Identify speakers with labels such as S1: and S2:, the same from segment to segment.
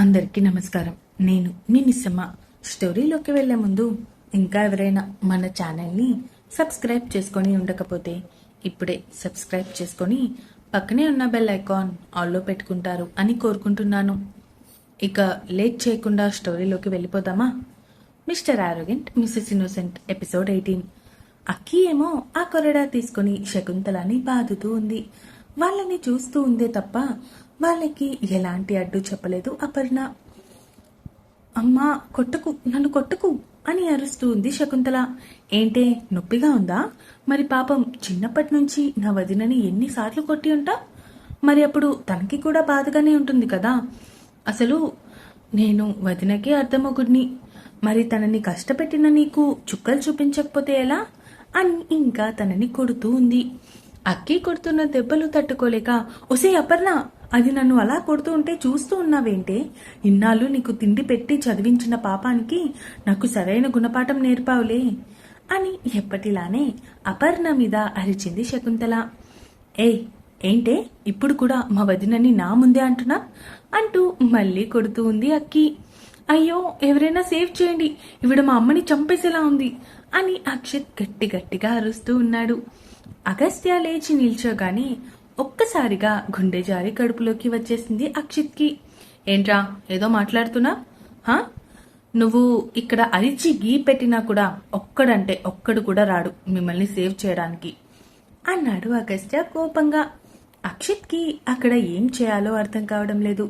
S1: అందరికీ నమస్కారం నేను మీ మిస్సమ్మ స్టోరీలోకి వెళ్లే ముందు ఇంకా ఎవరైనా మన ఛానల్ని సబ్స్క్రైబ్ చేసుకొని ఉండకపోతే ఇప్పుడే సబ్స్క్రైబ్ చేసుకొని పక్కనే ఉన్న బెల్ ఐకాన్ ఆల్లో పెట్టుకుంటారు అని కోరుకుంటున్నాను ఇక లేట్ చేయకుండా స్టోరీలోకి వెళ్ళిపోదామా mister arrogant Mrs innocent episode eighteen అక్కి ఏమో ఆ కొరడా తీసుకుని శకుంతలాని బాదుతూ ఉంది వాళ్ళని చూస్తూ ఉందే తప్ప వాళ్ళకి ఎలాంటి అడ్డు చెప్పలేదు అపర్ణ అమ్మా కొట్టకు నన్ను కొట్టకు అని అరుస్తూ ఉంది శకుంతల ఏంటే నొప్పిగా ఉందా మరి పాపం చిన్నప్పటి నుంచి నా వదినని ఎన్నిసార్లు కొట్టి ఉంటా మరి అప్పుడు తనకి కూడా బాధగానే ఉంటుంది కదా అసలు నేను వదినకే అర్థమొగుడిని మరి తనని కష్టపెట్టిన నీకు చుక్కలు చూపించకపోతే ఎలా అని ఇంకా తనని కొడుతూ ఉంది అక్కి కొడుతున్న దెబ్బలు తట్టుకోలేక ఒసే అపర్ణ అది నన్ను అలా కొడుతూ ఉంటే చూస్తూ ఉన్నావేంటే ఇన్నాళ్ళు నీకు తిండి పెట్టి చదివించిన పాపానికి నాకు సరైన గుణపాఠం నేర్పావులే అని ఎప్పటిలానే అపర్ణ మీద అరిచింది శకుంతల ఏ ఏంటే ఇప్పుడు కూడా మా వదినని నా ముందే అంటున్నా అంటూ మళ్ళీ కొడుతూ ఉంది అక్కి అయ్యో ఎవరైనా సేవ్ చేయండి ఇవిడ మా అమ్మని చంపేసేలా ఉంది అని అక్షత్ గట్టి గట్టిగా అరుస్తూ ఉన్నాడు అగస్త్య లేచి నిల్చోగానే ఒక్కసారిగా గుండె జారి కడుపులోకి వచ్చేసింది అక్షిత్కి ఏంట్రా ఏదో మాట్లాడుతున్నా హా నువ్వు ఇక్కడ అరిచి గీ పెట్టినా కూడా ఒక్కడంటే ఒక్కడు కూడా రాడు మిమ్మల్ని సేవ్ చేయడానికి అన్నాడు అగస్త్య కోపంగా అక్షిత్కి అక్కడ ఏం చేయాలో అర్థం కావడం లేదు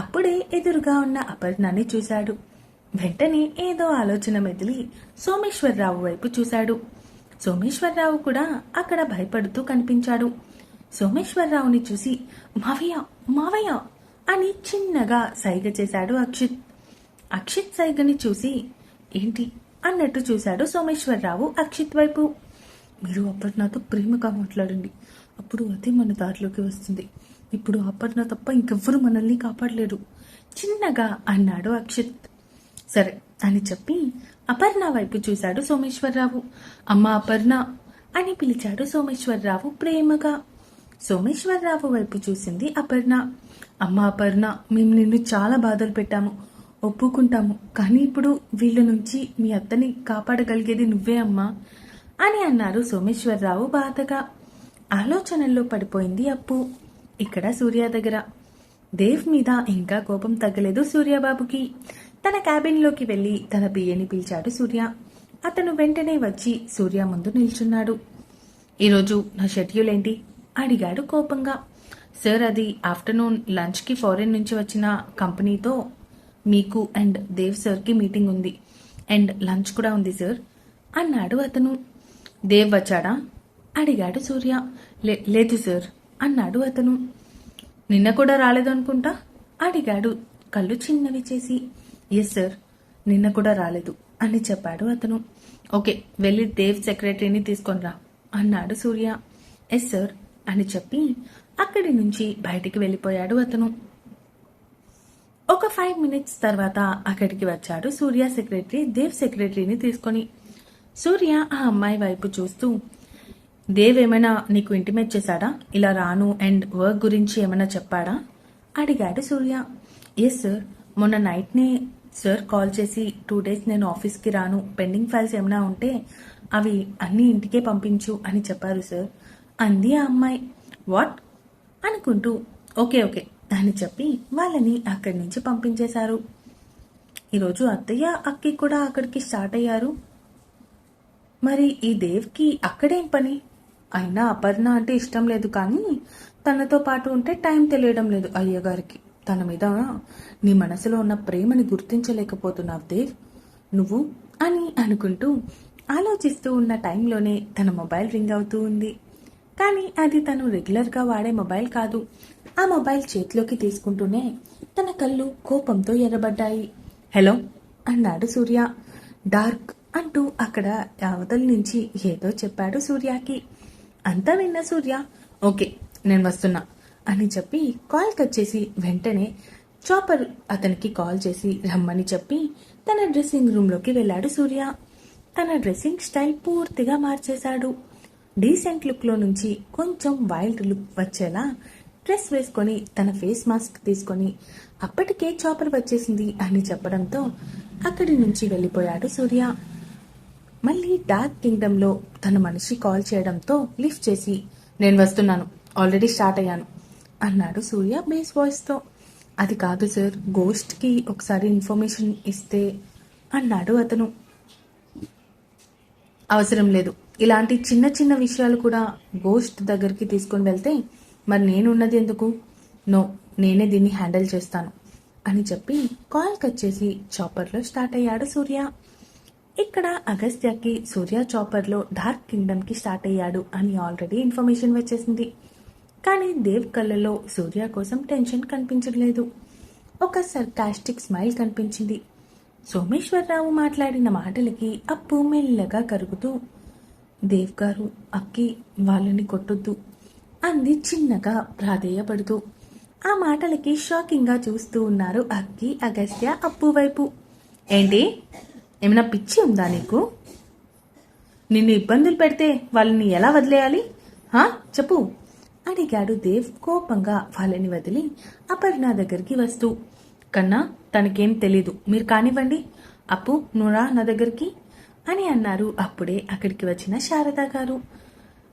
S1: అప్పుడే ఎదురుగా ఉన్న అపర్ణాన్ని చూశాడు వెంటనే ఏదో ఆలోచన మెదిలి సోమేశ్వరరావు వైపు చూశాడు సోమేశ్వరరావు కూడా అక్కడ భయపడుతూ కనిపించాడు సోమేశ్వరరావుని చూసి మావయ్య మావయ్య అని చిన్నగా సైగ చేశాడు అక్షిత్ అక్షిత్ సైగని చూసి ఏంటి అన్నట్టు చూశాడు సోమేశ్వరరావు అక్షిత్ వైపు మీరు అప్పటి నాతో ప్రేమగా మాట్లాడండి అప్పుడు అదే మన దారిలోకి వస్తుంది ఇప్పుడు అపర్ణ తప్ప ఇంకెవ్వరు మనల్ని కాపాడలేరు చిన్నగా అన్నాడు అక్షిత్ సరే అని చెప్పి అపర్ణ వైపు చూశాడు సోమేశ్వరరావు అమ్మ అపర్ణ అని పిలిచాడు సోమేశ్వరరావు ప్రేమగా సోమేశ్వరరావు వైపు చూసింది అపర్ణ అమ్మ అపర్ణ మేము నిన్ను చాలా బాధలు పెట్టాము ఒప్పుకుంటాము కానీ ఇప్పుడు వీళ్ళ నుంచి మీ అత్తని కాపాడగలిగేది నువ్వే అమ్మా అని అన్నారు సోమేశ్వరరావు బాధగా ఆలోచనల్లో పడిపోయింది అప్పు ఇక్కడ సూర్య దగ్గర దేవ్ మీద ఇంకా కోపం తగ్గలేదు సూర్యబాబుకి తన క్యాబిన్లోకి వెళ్ళి తన బియ్యని పిలిచాడు సూర్య అతను వెంటనే వచ్చి సూర్య ముందు నిల్చున్నాడు ఈరోజు నా షెడ్యూల్ ఏంటి అడిగాడు కోపంగా సార్ అది ఆఫ్టర్నూన్ లంచ్కి ఫారెన్ నుంచి వచ్చిన కంపెనీతో మీకు అండ్ దేవ్ సార్కి మీటింగ్ ఉంది అండ్ లంచ్ కూడా ఉంది సార్ అన్నాడు అతను దేవ్ వచ్చాడా అడిగాడు సూర్య లేదు సార్ అన్నాడు అతను నిన్న కూడా రాలేదనుకుంటా అడిగాడు కళ్ళు చిన్నవి చేసి ఎస్ సార్ నిన్న కూడా రాలేదు అని చెప్పాడు అతను ఓకే వెళ్ళి దేవ్ సెక్రటరీని తీసుకొనిరా అన్నాడు సూర్య ఎస్ సార్ అని చెప్పి అక్కడి నుంచి బయటికి వెళ్ళిపోయాడు అతను ఒక ఫైవ్ మినిట్స్ తర్వాత అక్కడికి వచ్చాడు సూర్య సెక్రటరీ దేవ్ సెక్రటరీని తీసుకొని సూర్య ఆ అమ్మాయి వైపు చూస్తూ దేవ్ ఏమైనా నీకు ఇంటిమేట్ చేశాడా ఇలా రాను అండ్ వర్క్ గురించి ఏమైనా చెప్పాడా అడిగాడు సూర్య ఎస్ సార్ మొన్న నైట్నే సార్ కాల్ చేసి టూ డేస్ నేను ఆఫీస్కి రాను పెండింగ్ ఫైల్స్ ఏమైనా ఉంటే అవి అన్ని ఇంటికే పంపించు అని చెప్పారు సార్ అంది ఆ అమ్మాయి వాట్ అనుకుంటూ ఓకే ఓకే అని చెప్పి వాళ్ళని అక్కడి నుంచి పంపించేశారు ఈరోజు అత్తయ్య అక్కి కూడా అక్కడికి స్టార్ట్ అయ్యారు మరి ఈ దేవ్కి అక్కడేం పని అయినా అపర్ణ అంటే ఇష్టం లేదు కానీ తనతో పాటు ఉంటే టైం తెలియడం లేదు అయ్యగారికి తన మీద నీ మనసులో ఉన్న ప్రేమని గుర్తించలేకపోతున్నావు దేవ్ నువ్వు అని అనుకుంటూ ఆలోచిస్తూ ఉన్న టైంలోనే తన మొబైల్ రింగ్ అవుతూ ఉంది కానీ అది తను రెగ్యులర్గా వాడే మొబైల్ కాదు ఆ మొబైల్ చేతిలోకి తీసుకుంటూనే తన కళ్ళు కోపంతో ఎర్రబడ్డాయి హలో అన్నాడు సూర్య డార్క్ అంటూ అక్కడ అవతల నుంచి ఏదో చెప్పాడు సూర్యకి అంతా విన్నా సూర్య ఓకే నేను వస్తున్నా అని చెప్పి కాల్ కట్ చేసి వెంటనే చాపర్ అతనికి కాల్ చేసి రమ్మని చెప్పి తన డ్రెస్సింగ్ రూమ్లోకి వెళ్ళాడు సూర్య తన డ్రెస్సింగ్ స్టైల్ పూర్తిగా మార్చేశాడు డీసెంట్ లుక్లో నుంచి కొంచెం వైల్డ్ లుక్ వచ్చేలా డ్రెస్ వేసుకొని తన ఫేస్ మాస్క్ తీసుకొని అప్పటికే చాపర్ వచ్చేసింది అని చెప్పడంతో అక్కడి నుంచి వెళ్ళిపోయాడు సూర్య మళ్ళీ డార్క్ లో తన మనిషి కాల్ చేయడంతో లిఫ్ట్ చేసి నేను వస్తున్నాను ఆల్రెడీ స్టార్ట్ అయ్యాను అన్నాడు సూర్య బేస్ వాయిస్తో అది కాదు సార్ గోస్ట్కి ఒకసారి ఇన్ఫర్మేషన్ ఇస్తే అన్నాడు అతను అవసరం లేదు ఇలాంటి చిన్న చిన్న విషయాలు కూడా గోస్ట్ దగ్గరికి తీసుకుని వెళ్తే మరి నేనున్నది ఎందుకు నో నేనే దీన్ని హ్యాండిల్ చేస్తాను అని చెప్పి కాల్ కట్ చేసి చాపర్లో స్టార్ట్ అయ్యాడు సూర్య ఇక్కడ అగస్త్యకి సూర్య చాపర్లో డార్క్ కింగ్డమ్కి స్టార్ట్ అయ్యాడు అని ఆల్రెడీ ఇన్ఫర్మేషన్ వచ్చేసింది కానీ దేవ్ కళ్ళలో సూర్య కోసం టెన్షన్ కనిపించట్లేదు ఒక సర్కాస్టిక్ స్మైల్ కనిపించింది సోమేశ్వరరావు మాట్లాడిన మాటలకి అప్పు మెల్లగా కరుగుతూ దేవ్ గారు అక్కి వాళ్ళని కొట్టొద్దు అంది చిన్నగా ప్రాధేయపడుతూ ఆ మాటలకి షాకింగ్గా చూస్తూ ఉన్నారు అక్కి అగస్త్య అప్పు వైపు ఏంటి ఏమైనా పిచ్చి ఉందా నీకు నిన్ను ఇబ్బందులు పెడితే వాళ్ళని ఎలా వదిలేయాలి హా చెప్పు అడిగాడు దేవ్ కోపంగా వాళ్ళని వదిలి అపర్ణ దగ్గరికి వస్తూ కన్నా తనకేం తెలీదు మీరు కానివ్వండి అప్పు నురా నా దగ్గరికి అని అన్నారు అప్పుడే అక్కడికి వచ్చిన శారద గారు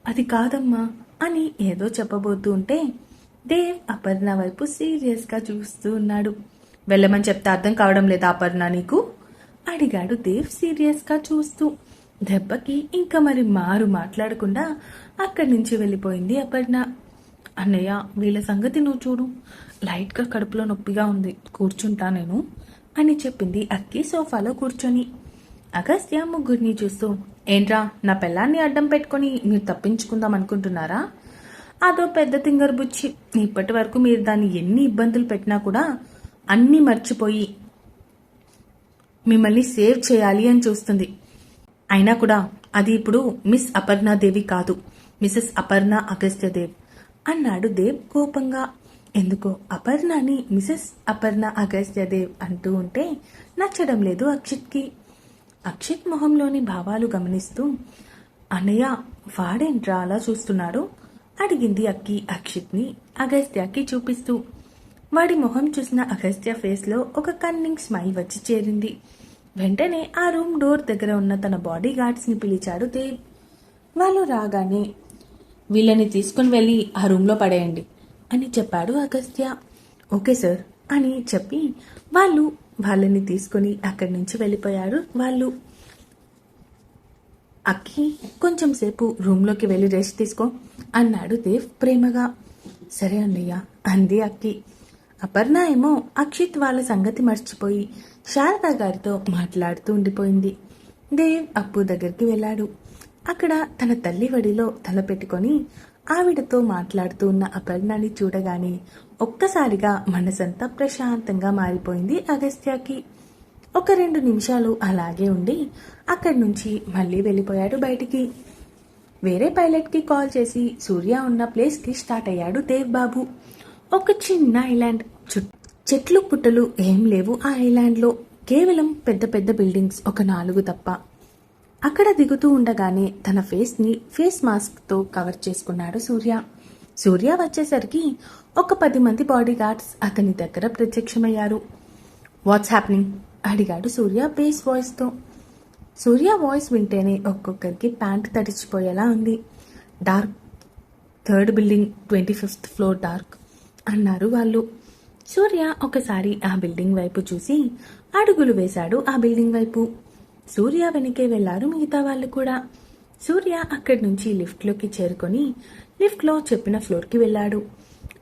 S1: అది కాదమ్మా అని ఏదో చెప్పబోతూ ఉంటే దేవ్ అపర్ణ వైపు సీరియస్గా చూస్తూ ఉన్నాడు వెళ్ళమని చెప్తే అర్థం కావడం లేదా అపర్ణ నీకు అడిగాడు దేవ్ సీరియస్గా చూస్తూ దెబ్బకి ఇంకా మరి మారు మాట్లాడకుండా అక్కడి నుంచి వెళ్ళిపోయింది అపర్ణ అన్నయ్య వీళ్ళ సంగతి నువ్వు చూడు లైట్గా కడుపులో నొప్పిగా ఉంది కూర్చుంటా నేను అని చెప్పింది అక్కి సోఫాలో కూర్చొని అగస్త్య ముగ్గురిని చూస్తూ ఏంట్రా నా పిల్లాన్ని అడ్డం పెట్టుకొని మీరు తప్పించుకుందాం అనుకుంటున్నారా అదో పెద్ద తింగర్ బుచ్చి ఇప్పటి వరకు మీరు దాన్ని ఎన్ని ఇబ్బందులు పెట్టినా కూడా అన్నీ మర్చిపోయి మిమ్మల్ని సేవ్ చేయాలి అని చూస్తుంది అయినా కూడా అది ఇప్పుడు మిస్ అపర్ణాదేవి కాదు మిసెస్ అపర్ణ అగస్త్యదేవ్ అన్నాడు దేవ్ కోపంగా ఎందుకో అపర్ణని మిసెస్ అపర్ణ అగస్త్యదేవ్ అంటూ ఉంటే నచ్చడం లేదు అక్షిత్కి అక్షిత్ మొహంలోని భావాలు గమనిస్తూ అన్నయ్య వాడేంట్రా అలా చూస్తున్నాడు అడిగింది అక్కి అక్షిత్ని అగస్త్యకి చూపిస్తూ వాడి మొహం చూసిన అగస్త్య ఫేస్లో ఒక కన్నింగ్ స్మైల్ వచ్చి చేరింది వెంటనే ఆ రూమ్ డోర్ దగ్గర ఉన్న తన బాడీ గార్డ్స్ని పిలిచాడు దేవ్ వాళ్ళు రాగానే వీళ్ళని తీసుకుని వెళ్ళి ఆ రూమ్లో పడేయండి అని చెప్పాడు అగస్త్య ఓకే సార్ అని చెప్పి వాళ్ళు వాళ్ళని తీసుకొని అక్కడి నుంచి వెళ్ళిపోయారు వాళ్ళు అక్కి కొంచెం సేపు రూమ్లోకి వెళ్ళి రెస్ట్ తీసుకో అన్నాడు దేవ్ ప్రేమగా సరే అన్నయ్య అంది అక్కి అపర్ణ ఏమో అక్షిత్ వాళ్ళ సంగతి మర్చిపోయి శారద గారితో మాట్లాడుతూ ఉండిపోయింది దేవ్ అప్పు దగ్గరికి వెళ్ళాడు అక్కడ తన తల్లి వడిలో తల పెట్టుకుని ఆవిడతో మాట్లాడుతూ ఉన్న అపర్ణని చూడగానే ఒక్కసారిగా మనసంతా ప్రశాంతంగా మారిపోయింది అగస్త్యకి ఒక రెండు నిమిషాలు అలాగే ఉండి అక్కడి నుంచి మళ్ళీ వెళ్ళిపోయాడు బయటికి వేరే పైలట్కి కాల్ చేసి సూర్య ఉన్న ప్లేస్కి స్టార్ట్ అయ్యాడు దేవ్ బాబు ఒక చిన్న ఐలాండ్ చెట్లు పుట్టలు ఏం లేవు ఆ ఐలాండ్లో కేవలం పెద్ద పెద్ద బిల్డింగ్స్ ఒక నాలుగు తప్ప అక్కడ దిగుతూ ఉండగానే తన ఫేస్ని ఫేస్ మాస్క్తో కవర్ చేసుకున్నాడు సూర్య సూర్య వచ్చేసరికి ఒక పది మంది బాడీ గార్డ్స్ అతని దగ్గర ప్రత్యక్షమయ్యారు వాట్స్ హ్యాపెనింగ్ అడిగాడు సూర్య బేస్ వాయిస్తో సూర్య వాయిస్ వింటేనే ఒక్కొక్కరికి ప్యాంట్ తడిచిపోయేలా ఉంది dark third building twenty fifth floor dark అన్నారు వాళ్ళు సూర్య ఒకసారి ఆ బిల్డింగ్ వైపు చూసి అడుగులు వేశాడు ఆ బిల్డింగ్ వైపు సూర్య వెనకే వెళ్లారు మిగతా వాళ్ళు కూడా సూర్య అక్కడి నుంచి లిఫ్ట్లోకి చేరుకొని లిఫ్ట్లో చెప్పిన ఫ్లోర్కి వెళ్ళాడు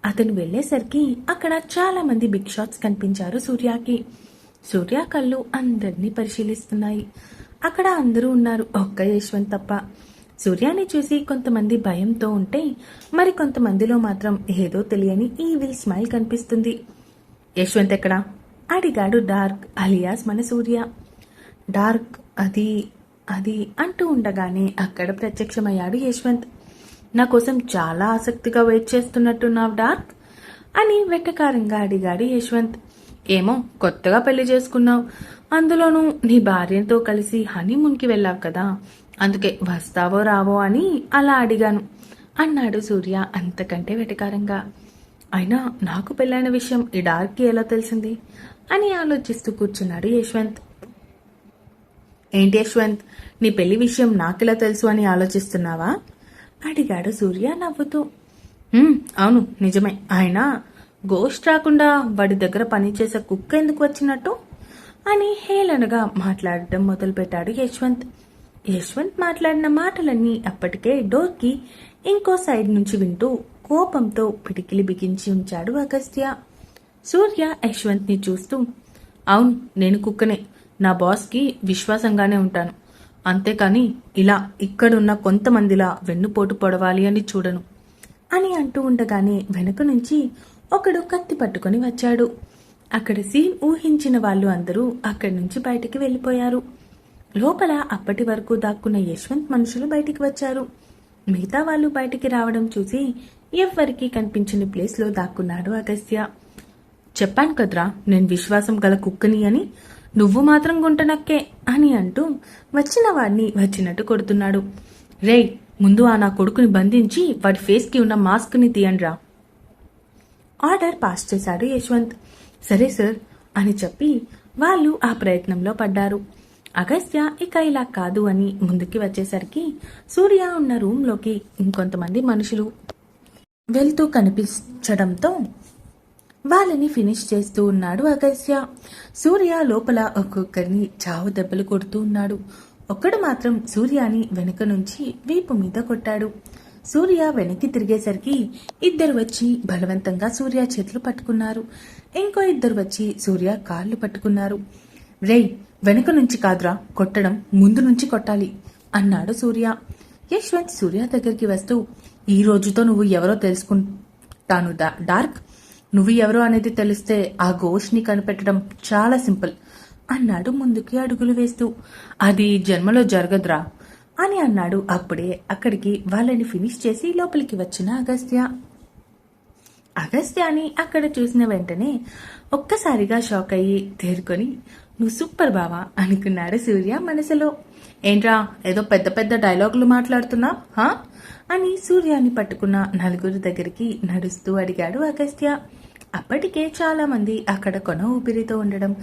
S1: అతను వెళ్ళేసరికి అక్కడ చాలా మంది బిగ్ షాట్స్ కనిపించారు సూర్యకి సూర్య కళ్ళు అందరినీ పరిశీలిస్తున్నాయి అక్కడ అందరూ ఉన్నారు ఒక్క యశ్వంత్ తప్ప సూర్యాని చూసి కొంతమంది భయంతో ఉంటే మరి కొంతమందిలో మాత్రం ఏదో తెలియని ఈవిల్ స్మైల్ కనిపిస్తుంది యశ్వంత్ ఎక్కడా అడిగాడు డార్క్ అలియాస్ మన సూర్య డార్క్ అది అది అంటూ ఉండగానే అక్కడ ప్రత్యక్షమయ్యాడు యశ్వంత్ నా కోసం చాలా ఆసక్తిగా వెయిట్ చేస్తున్నట్టున్నావు డార్క్ అని వెక్కకారంగా అడిగాడు యశ్వంత్ ఏమో కొత్తగా పెళ్లి చేసుకున్నావు అందులోనూ నీ భార్యతో కలిసి హనీమూన్కి వెళ్ళావు కదా అందుకే వస్తావో రావో అని అలా అడిగాను అన్నాడు సూర్య అంతకంటే వెటకారంగా అయినా నాకు పెళ్ళైన విషయం ఈ డార్క్కి ఎలా తెలిసింది అని ఆలోచిస్తూ కూర్చున్నాడు యశ్వంత్ ఏంటి యశ్వంత్ నీ పెళ్లి విషయం నాకెలా తెలుసు అని ఆలోచిస్తున్నావా అడిగాడు సూర్య నవ్వుతూ అవును నిజమే ఆయన గోస్ట్ రాకుండా వాడి దగ్గర పనిచేసే కుక్క ఎందుకు వచ్చినట్టు అని హేళనగా మాట్లాడటం మొదలుపెట్టాడు యశ్వంత్ యశ్వంత్ మాట్లాడిన మాటలన్నీ అప్పటికే డోర్కి ఇంకో సైడ్ నుంచి వింటూ కోపంతో పిడికిలి బిగించి ఉంచాడు అగస్త్య సూర్య యశ్వంత్ని చూస్తూ అవును నేను కుక్కనే నా బాస్కి విశ్వాసంగానే ఉంటాను అంతేకాని ఇలా ఇక్కడున్న కొంతమందిలా వెన్నుపోటు పొడవాలి అని చూడను అని అంటూ ఉండగానే వెనుక నుంచి ఒకడు కత్తి పట్టుకొని వచ్చాడు అక్కడ సీన్ ఊహించిన వాళ్ళు అందరూ అక్కడి నుంచి బయటికి వెళ్ళిపోయారు లోపల అప్పటి వరకు దాక్కున్న యశ్వంత్ మనుషులు బయటికి వచ్చారు మిగతా వాళ్ళు బయటికి రావడం చూసి ఎవ్వరికీ కనిపించని ప్లేస్లో దాక్కున్నాడు అగస్య చెప్పాను కదరా నేను విశ్వాసం గల కుక్కని అని నువ్వు మాత్రం గుంటనక్కే అని అంటూ వచ్చిన వాడిని వచ్చినట్టు కొడుతున్నాడు రే ముందు ఆ నా కొడుకుని బంధించి వాడి ఫేస్కి ఉన్న మాస్క్ని తీయండ్రా ఆర్డర్ పాస్ చేశాడు యశ్వంత్ సరే సార్ అని చెప్పి వాళ్ళు ఆ ప్రయత్నంలో పడ్డారు అగస్త్య ఇక ఇలా కాదు అని ముందుకి వచ్చేసరికి సూర్య ఉన్న లోకి ఇంకొంతమంది మనుషులు వెళ్తూ కనిపించడంతో వాళ్ళని ఫినిష్ చేస్తూ ఉన్నాడు అగస్త్య సూర్య లోపల ఒక్కొక్కరిని చావు దెబ్బలు కొడుతూ ఉన్నాడు ఒక్కడు మాత్రం సూర్యాని వెనుక నుంచి వీపు మీద కొట్టాడు సూర్య వెనక్కి తిరిగేసరికి ఇద్దరు వచ్చి బలవంతంగా సూర్య చేతులు పట్టుకున్నారు ఇంకో ఇద్దరు వచ్చి సూర్య కాళ్ళు పట్టుకున్నారు రే వెనుక నుంచి కాదురా కొట్టడం ముందు నుంచి కొట్టాలి అన్నాడు సూర్య యశ్వంత్ సూర్య దగ్గరికి వస్తూ ఈ రోజుతో నువ్వు ఎవరో తెలుసుకుంటాను డార్క్ నువ్వు ఎవరో అనేది తెలిస్తే ఆ ఘోష్ని కనిపెట్టడం చాలా సింపుల్ అన్నాడు ముందుకి అడుగులు వేస్తూ అది జన్మలో జరగదురా అని అన్నాడు అప్పుడే అక్కడికి వాళ్ళని ఫినిష్ చేసి లోపలికి వచ్చిన అగస్త్య అగస్త్యాని అక్కడ చూసిన వెంటనే ఒక్కసారిగా షాక్ అయ్యి తేరుకొని నువ్వు సూపర్ బావా అనుకున్నారు సూర్య మనసులో ఏంట్రా ఏదో పెద్ద పెద్ద డైలాగులు మాట్లాడుతున్నా హా అని సూర్యాన్ని పట్టుకున్న నలుగురు దగ్గరికి నడుస్తూ అడిగాడు అగస్త్య అప్పటికే చాలామంది అక్కడ కొన ఊపిరితో ఉండడం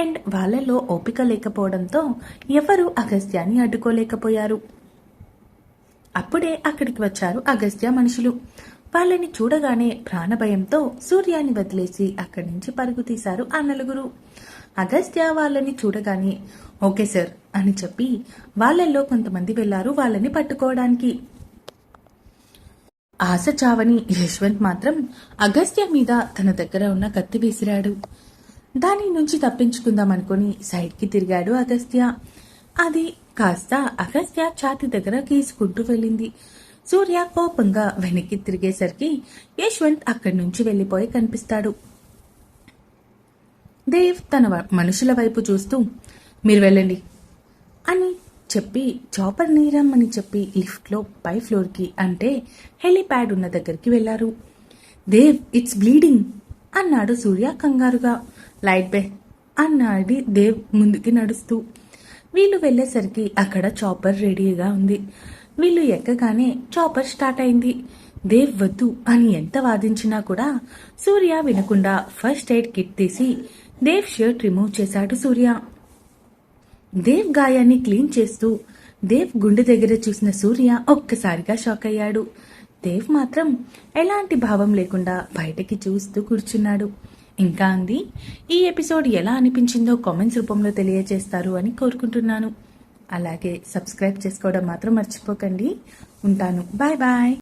S1: అండ్ వాళ్ళలో ఓపిక లేకపోవడంతో ఎవరు అగస్త్యాన్ని అడ్డుకోలేకపోయారు అప్పుడే అక్కడికి వచ్చారు అగస్త్య మనుషులు వాళ్ళని చూడగానే ప్రాణభయంతో సూర్యాన్ని వదిలేసి అక్కడి నుంచి పరుగు తీశారు ఆ నలుగురు అగస్త్య వాళ్ళని చూడగానే ఓకే సార్ అని చెప్పి వాళ్ళల్లో కొంతమంది వెళ్లారు వాళ్ళని పట్టుకోవడానికి ఆశ చావని యశ్వంత్ మాత్రం అగస్త్య మీద తన దగ్గర ఉన్న కత్తి విసిరాడు దాని నుంచి తప్పించుకుందాం అనుకుని సైడ్కి తిరిగాడు అగస్త్య అది కాస్త అగస్త్య ఛాతి దగ్గర గీసుకుంటూ వెళ్ళింది సూర్య కోపంగా వెనక్కి తిరిగేసరికి యశ్వంత్ అక్కడి నుంచి వెళ్ళిపోయి కనిపిస్తాడు దేవ్ తన మనుషుల వైపు చూస్తూ మీరు వెళ్ళండి అని చెప్పి చాపర్ నీరం అని చెప్పి లిఫ్ట్లో పై ఫ్లోర్కి అంటే హెలిప్యాడ్ ఉన్న దగ్గరికి వెళ్ళారు దేవ్ ఇట్స్ బ్లీడింగ్ అన్నాడు సూర్య కంగారుగా లైట్ బే అన్నాడు దేవ్ ముందుకి నడుస్తూ వీళ్ళు వెళ్ళేసరికి అక్కడ చాపర్ రెడీగా ఉంది వీళ్ళు ఎక్కగానే చాపర్ స్టార్ట్ అయింది దేవ్ వద్దు అని ఎంత వాదించినా కూడా సూర్య వినకుండా ఫస్ట్ ఎయిడ్ కిట్ తీసి దేవ్ షర్ట్ రిమూవ్ చేశాడు సూర్య దేవ్ గాయాన్ని క్లీన్ చేస్తూ దేవ్ గుండె దగ్గర చూసిన సూర్య ఒక్కసారిగా షాక్ అయ్యాడు దేవ్ మాత్రం ఎలాంటి భావం లేకుండా బయటకి చూస్తూ కూర్చున్నాడు ఇంకా అంది ఈ ఎపిసోడ్ ఎలా అనిపించిందో కామెంట్స్ రూపంలో తెలియజేస్తారు అని కోరుకుంటున్నాను అలాగే సబ్స్క్రైబ్ చేసుకోవడం మాత్రం మర్చిపోకండి ఉంటాను బాయ్ బాయ్